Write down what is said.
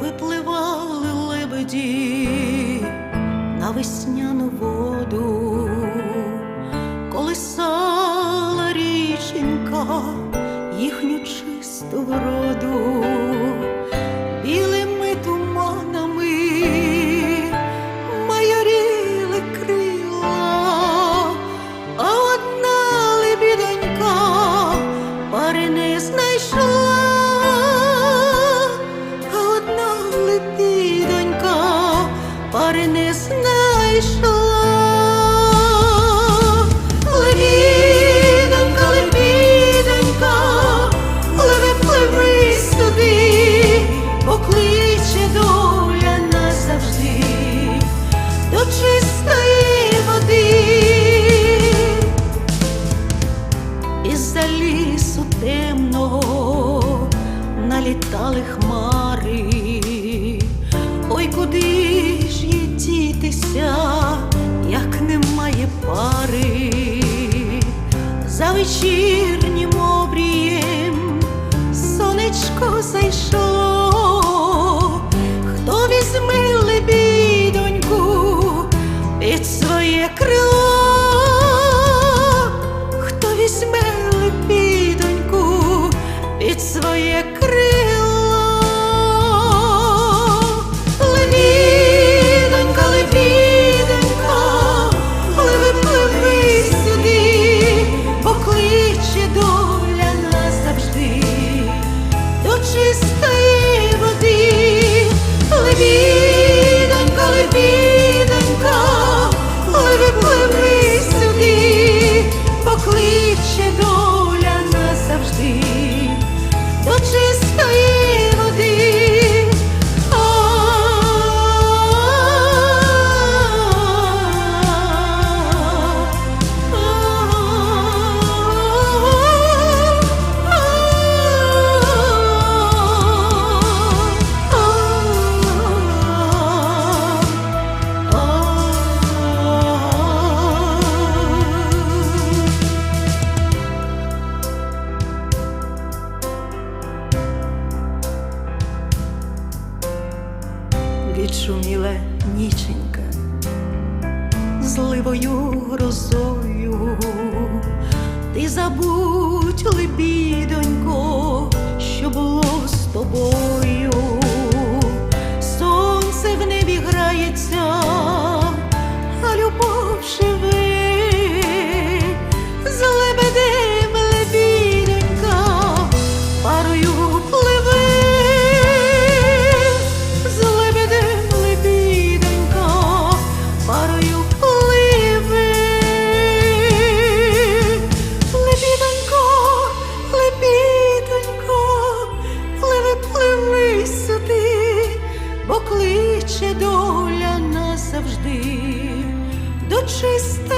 випливали лебеді на весняну воду, колисала річенька їхню чисту вроду. Пари не знайшла. Лебідонька, лебідонька, пливи, пливи сюди, покличе доля назавжди до чистої води. Із-за лісу темного налітали хмари. Ой, куди ж їй дітися, як немає пари, за вечірнім відшуміла ніченька, зливою грозою, ти забудь, лебідонько, що було з тобою. чисте.